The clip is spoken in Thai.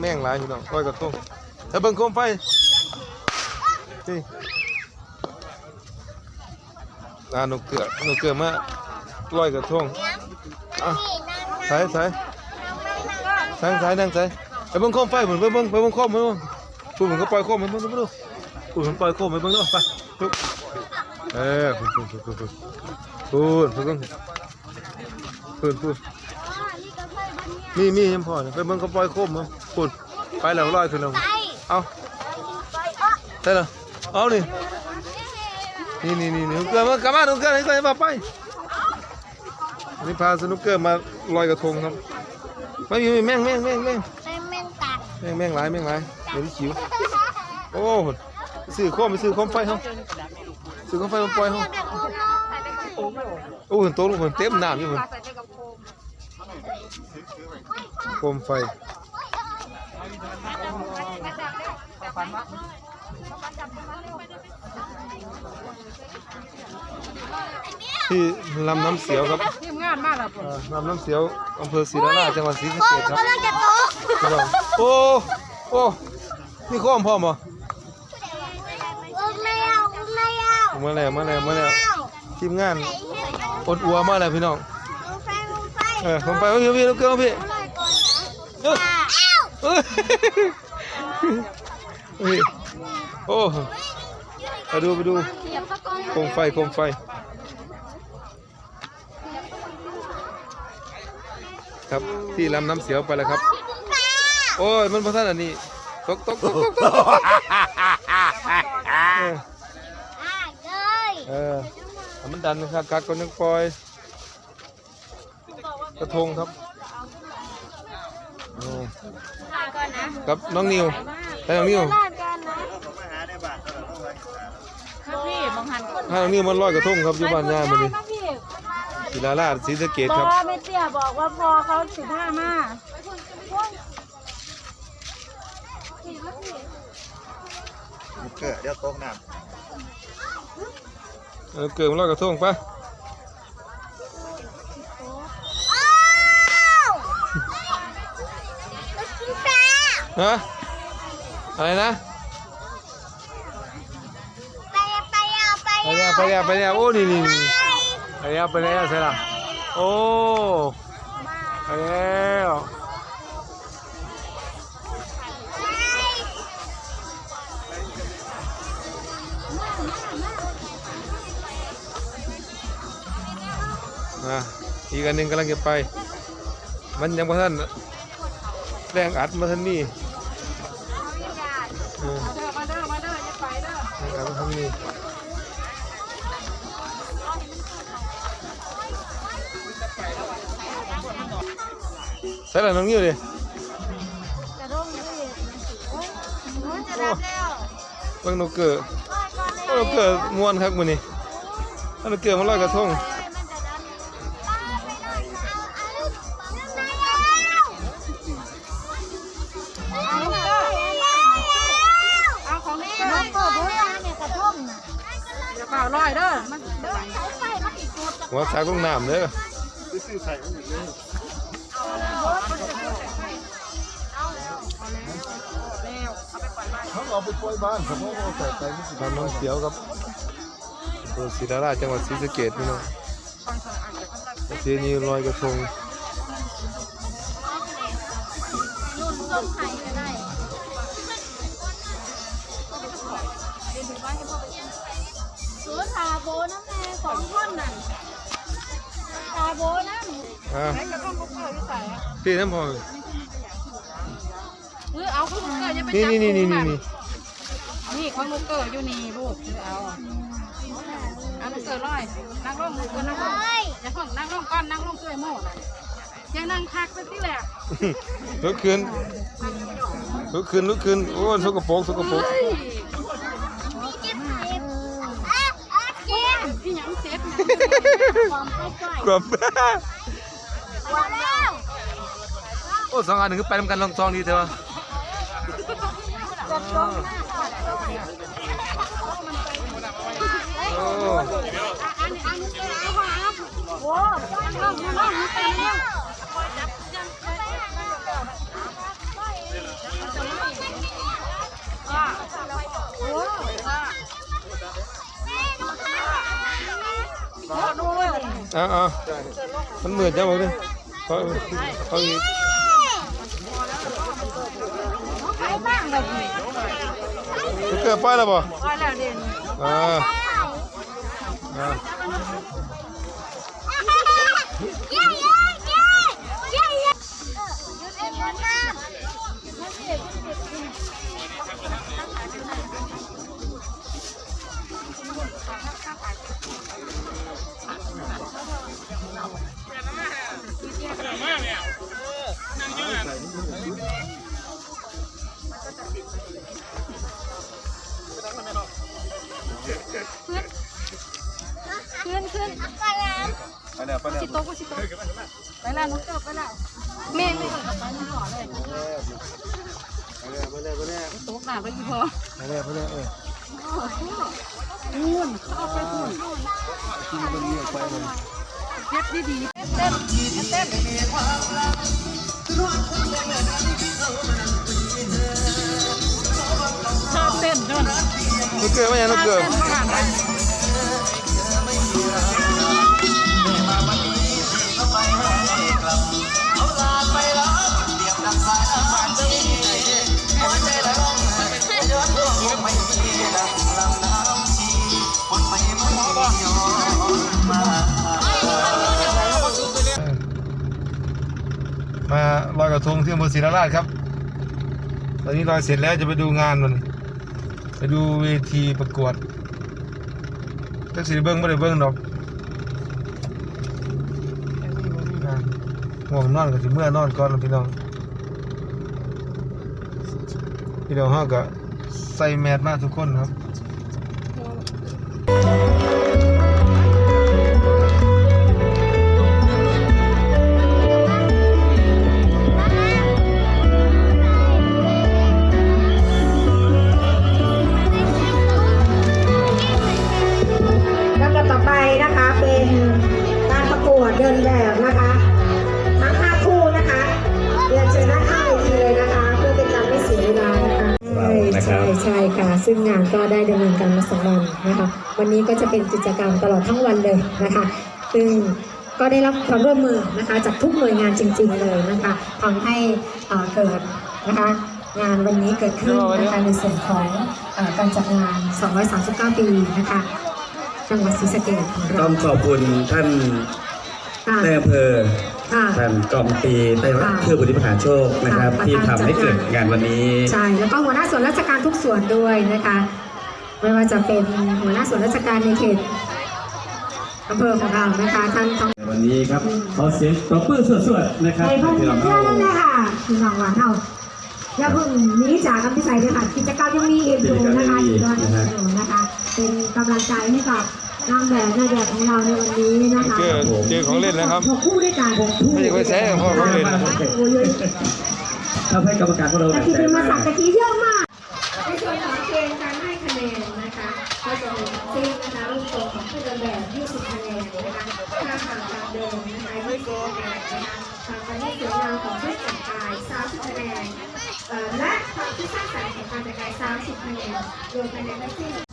แม่งหลายพี่น้องลอยกระทงแล้วเบิ่งโคมไฟนี่อ่านกเกือนกเกือมาลอยกระทงอะใส่ใส่ใส่ใส่นั่งใส่ไปเบิ่งโคมไฟเหมือนไปเบิ่งไปเบิ่งโคมไปเบิ่งพูดเหมือนก็ปล่อยโคมไปเบิ่งไปเบิ่งดูพูดเหมือนปล่อยโคมไปเบิ่งดูไปเออพูดพูดพูดพูดพูดพูดพูดพูดพูดมีมียังพอไปเบิ่งเขาปล่อยโคมมั้ง พูดไปแล้วลอยขึ้นแล้วเอาใช่เหรอเอานี่นี่นี่นี่นี่นุกเกอร์มากลับมานุกเกอร์ให้ใส่มาไปนี่พาสนุกเกอร์มาลอยกระทงครับไม่มีแม่งแม่งแม่งแม่งเป็นแมงกัดแม่งแม่งหลายแม่งหลายเดี๋ยวนี้ขิวโอ้โหซื้อโคมไปซื้อโคมไฟเขาซื้อโคมไฟมาปล่อยเขาแบบโอ้โหโอ้โหโต๊ะลูกคนเต็มน้ำอยู่คนโคมไฟ ที่ลำน้ำเสียวครับทีมงานมาแล้วพุ่นอ่าลำน้ำเสียวอำเภอศรีราชาจังหวัดศรีสะโอ้เกษครับกำลังจะโตะพี่น้องโอ้โอ้นี่ข้อมพ่อมบ่โอ้ไม่เอาไม่เอามาแล้วมาแล้วมาแล้วทีมงานอดอัวมาแล้วพี่น้องลงไฟลงไฟเออผมไปเอาพี่พี่ลูกเกลือพี่ลอยก่อนเออ โอ้ไปดูไปดูเดี๋ยวก็ก่อนโคมไฟโคมไฟครับที่ลำน้ำเสียวไปแล้วครับค่ะโอ้ยมันพอท่านอันนี้ตกตกตกตกตกเอออ่าเลยเออให้มันดันนะครับกักก็นึงปล่อย กระทงครับอืมกับน้องนิวให้น้องนิว ลาดกันนะ ครับพี่ มองหันคนให้น้องนิวมันลอยกระทงครับอยู่บ้านย่ามันนี่ครับพี่ศิลาราชศรีสะเกดบอคกรับว่าไม่เตี้ยบอกว่าพอเขาสิบห้ามาเกิดเดี๋ยวโต๊ะน้เออเกิดมันลอยกระทงปะอ้าวรถกินปลาฮะอะไรนะ ไปอะไปอะ ไปแล้วไปแล้วโอ้นี่นี่ไปแล้วไปแล้วใช่ละโอ้ไปแล้วอะอีกอันหนึ่งกำลังจะไป มันยังบ่ท่านแรงอัดมาท่านนี่เออเด้อมาเด้อมาเด้ออย่าไปเด้อแรงอัดมาท่านนี่ ใส่ละน้องนิ้วดิกระด้งเลยโอ้ยโอ้ยจะรับแล้วเบิ่งนกเกือลอยก่อนเลยโอ้นกเกือม่วนครับมื้อนี้เอานกเกือมาลอยกระทงมันจะดันป้าไปหน่อยเอาเอาเอาเอาเอาเอาของนี่น้เด้อองเปิดเวลาเนี่ยกระท่อมน่ะอย่าเปล่าลอยเด้อมันเดินสายไฟมาติดตัวจะหัวสากลงน้ำเด้อำซื้อใส่ไว้หมดเลย เขาเอาไปปล่อยบ้านเขาเอาใส่ไปนี่สิน้องเสียวครับอำเภอศรีราชาจังหวัดศรีสะเกษพี่น้องประเพณีลอยกระทงนุ่นต้มไข่ก็ได้ซื้อทาโบน้ำแม่สองคนน่ะทาโบน้ำ อ่าไหนกระท่อมลูกเกอร์อยู่ใส่อะพี่น้ำพอเออเอาของลูกเกอร์อย่าไปนี่จับนี่นี่นี่ถุงนี่มันี่นี่ของลูกเกอร์อยู่นี่ลูกเออเอาเอาลูกเกอร์ลอยนั่งลงลูกเกอร์นั่งลงเฮ้ยอย่าเพิ่งนั่งลงก่อนนั่งลงเกยโม่น่ะอย่านั่งคักไปที่แหละลุกขึ้นลุกขึ้นลุกขึ้นโอ้ยสกปรกสกปรกเฮ้ยเก็บไข่อะอะเก็บพี่หยังเซ็ตนะความไปก่อยกรอบวันแล้ว โอ้สองอันหนึ่งก็ไปทำกันลองซองดีเถอะโอ้อ่าๆมันเหมือนจะบอกเลย เขาเขาอีกไปบ้างแบบนี้ลูกเกิดป้ายแล้วบ่ป้ายแล้วเด่นอ่าอ่า ขึ้นขึ้นกระลำไปแล้วไปแล้วสิโต๊ะก็สิโต๊ะไปแล้วน้องเกิดไปแล้วแม่ไม่เกิดกับไปไม่หล่อเลยไปแล้วไปแล้วไปแล้วโต๊ะหนาไปกี่พอไปแล้วไปแล้วเออนู่นเขาเอาไปนู่นกินมันเลี้ยงไปมันเฮ็ดดีดีเต้นเต้นช ลูกเกลือไม่ยังลูกเกลือเต้นผ่านไปมาลอยกระทงที่อำเภอศรีราชครับ ตอนนี้ลอยเสร็จแล้วจะไปดูงานมัน ดูเวทีประกวดจักสีเบิ้งไม่ได้เบิ้งดอกห่วงนอนก็สิเมื่อนอนก่อนพี่น้องพี่น้องห้าก็ใส่แมสมาทุกคนครับ ช่ใช่ใช่ค่ะ ซึ่งงานก็ได้ดำเนินการมาสองวันนะคะ วันนี้ก็จะเป็นกิจกรรมตลอดทั้งวันเลยนะคะ ซึ่งก็ได้รับความร่วมมือนะคะจากทุกหน่วยงานจริง ๆ เลยนะคะทำให้อ่าเกิดนะคะงานวันนี้เกิดขึ้นนะคะในส่วนของเออการจัดงาน 239 ปีนะคะจังหวัดศรีสะเกษของต้เราองขอบคุณท่านค่ะนายอำเภอ ค่ะท่านกองปีไต้รัฐค่ะเพื่อบุริมหาโชคนะครับ ค่ะที่ทำให้ประธานจัดเกิดงานวันนี้ ใช่แล้วก็หัวหน้าส่วนราชการทุกส่วนด้วยนะคะ ไม่ว่าจะเป็นหัวหน้าส่วนราชการในเขตอำเภอของเรานะคะท่านต้อง วันนี้ครับขอเสียงปรบมือสวดๆนะครับในพันที่เราเชื่อนั่นแหละค่ะพี่น้องหวานเฮาอย่าเพิ่งหนีจากกันที่ใส่เลยค่ะกิจกรรมยังมีอีกอยู่นะคะอีกด้วยอยู่นะคะ เป็นกำลังใจให้กับ นางแบบนายแบบของเราในวันนี้นะคะเกลือเจอของเล่นแล้วครับหกคู่ด้วยกันหกคู่ไม่ใช่ไปแซะของพ่อของเล่นโอ้ยทำให้กรรมการของเราหแต่นักที่ใจเป็นมาสัมากกตะกี้เยอะมากในส่วนของเกณฑ์การให้คะแนนนะคะก็จะมีซีนะคะรูปทรงของผู้เดินแบบ20คะแนนนะคะท่าทางการเดินนะคะ20คะแนนนะคะทางการที่สวยงามของชุดแต่งกาย30คะแนนเอ่อและความที่สร้างสรรค์ของการแต่งกาย30คะแนนรวมคะแนนทั้งสิ้น